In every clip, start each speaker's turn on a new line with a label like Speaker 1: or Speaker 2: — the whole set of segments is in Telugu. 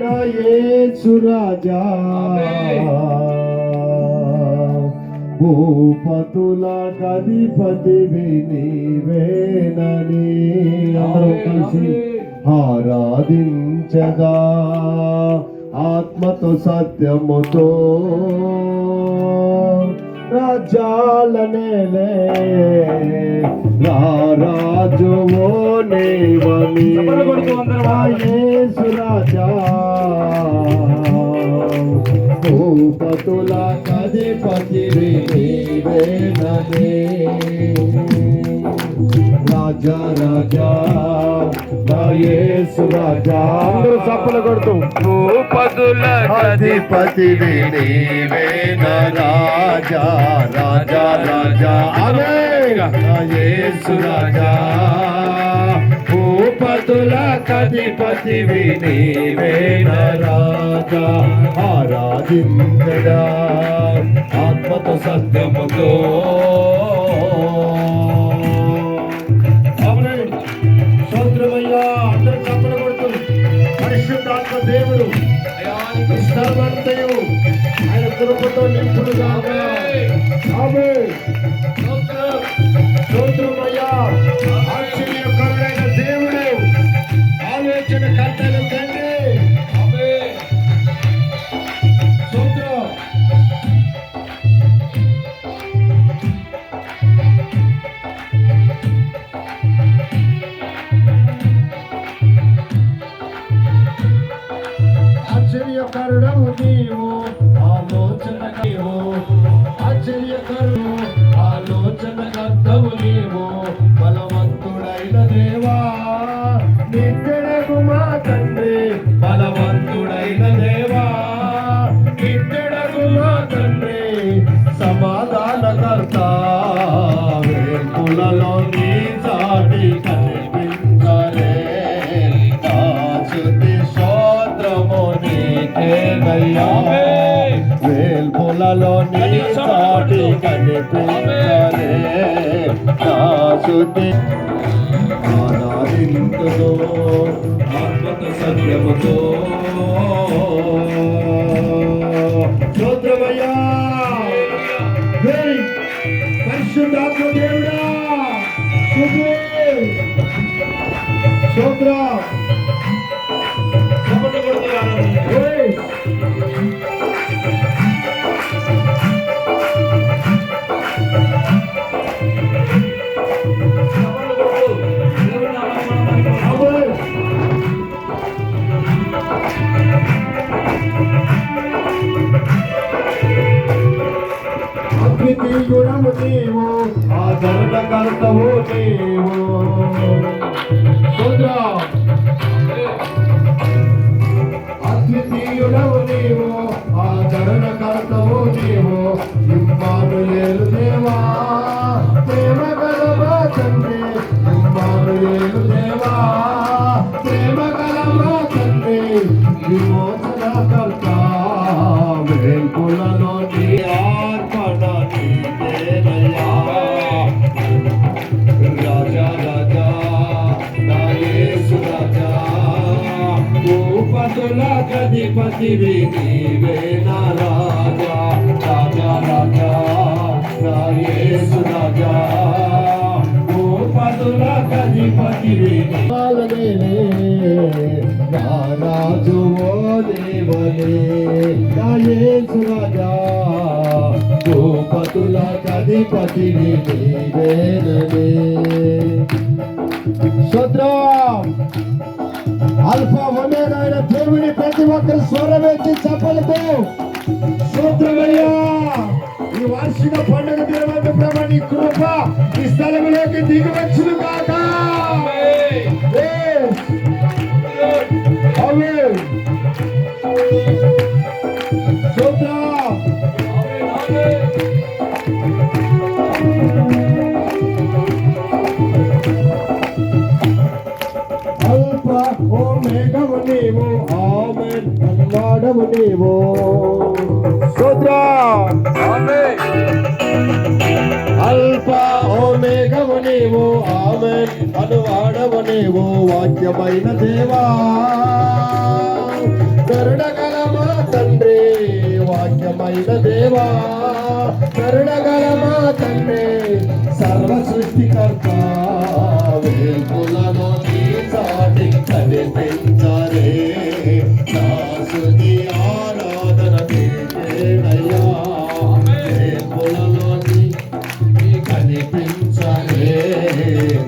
Speaker 1: నా యేసు రాజా భూపతుల కధిపతివి నీవేనని అందరం కలిసి ఆరాధించగా. ఆత్మతో సత్యముతో రాజాల నేలే. రాజువో నీవని
Speaker 2: చప్పట్లు కొడుతూ
Speaker 1: రాజా భూపతుల రాజా రాజా నా యేసు రాజా. అందరూ చప్పలు కొడుతూ.
Speaker 2: భూపతుల
Speaker 1: అధిపతి నీవేన రాజా రాజా రాజా. అదే యేసు రాజా. భూపతుల కధిపతి నీవేన రాజా. ఆరాధించడా. ఆత్మతో సత్యముతో పరిశుద్ధాత్మ దేవుడు విస్తారమంతయు ఆయన కృపతో నింపుడు ఆమె స్తోత్రమయ్యా. ఆశ్చర్యకరుడైన ఆశ్చర్యకరుడవు నీవు ఆలోచన నీవు ఆశ్చర్యకరుడు ఆలోచన కర్తవు నీవు వేల్పులలో నీ చాటి కనిపించలే ఆశుతి ఆరాధింతుదో ఆత్మక సత్యముతో స్తోత్రమయ్యా Hey! పరిశుద్ధాత్మ దేవుడా శుభే. స్తోత్ర Amen. అద్వితీయుడము నీవు ఆదరణకర్తవు నీవు స్తోత్ర అద్వితీయుడవు నీవు ఆదరణకర్తవు నీవు ఇమ్మానుయేలు దేవా విమోచనకర్త వేల్పులలో నీ ఆత్మన నీదేనయ్యా రాజా రాజా నా యేసు రాజా భూపతుల గధిపతివి నీవే రాజా రాజా రాజా నా యేసు రాజా భూపతుల గధిపతివి నా రాజు దేవనే నా భూపతుల గధిపతివి నీవేననే స్తోత్రం అల్ఫా ఒమేగా అయిన దేవుని ప్రతి ఒక్కరు స్వరమెత్తి చెప్పలతో స్తోత్రమయ్యా ఈ వార్షిక పండుగ దినమైన ప్రభు నీ కృప ఈ స్థలంలోకి దిగవచ్చును కాక మేఘము నీవు. ఆమెన్. వాడము నీవు.
Speaker 2: స్తోత్రం ఆమేన్.
Speaker 1: అల్ఫా ఓ మేఘము నీవు. ఆమెన్. అనువాడము నీవు. వాక్యమైన దేవా. కరుణగలమా తండ్రి వాక్యమైన దేవా. కరుణగలమా తండ్రి సర్వ సృష్టికర్త కనిపించలే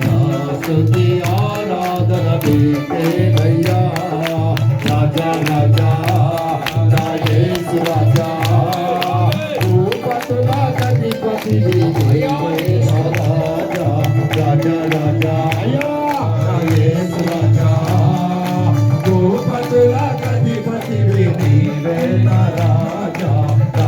Speaker 1: నా స్తుతి ఆరాధన నీకేనయ్యా రాజా రాజా నా యేసు రాజా. భూపతుల అధిపతి నీవే రాజా రాజా రాజా అయ్యా నా యేసు రాజా. భూపతుల అధిపతి నీవే నా రాజా నా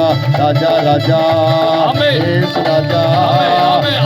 Speaker 1: కధిపతి రాజా రాజా రాజా
Speaker 2: ఆమేన్.
Speaker 1: యేసు రాజా
Speaker 2: ఆమేన్, ఆమేన్.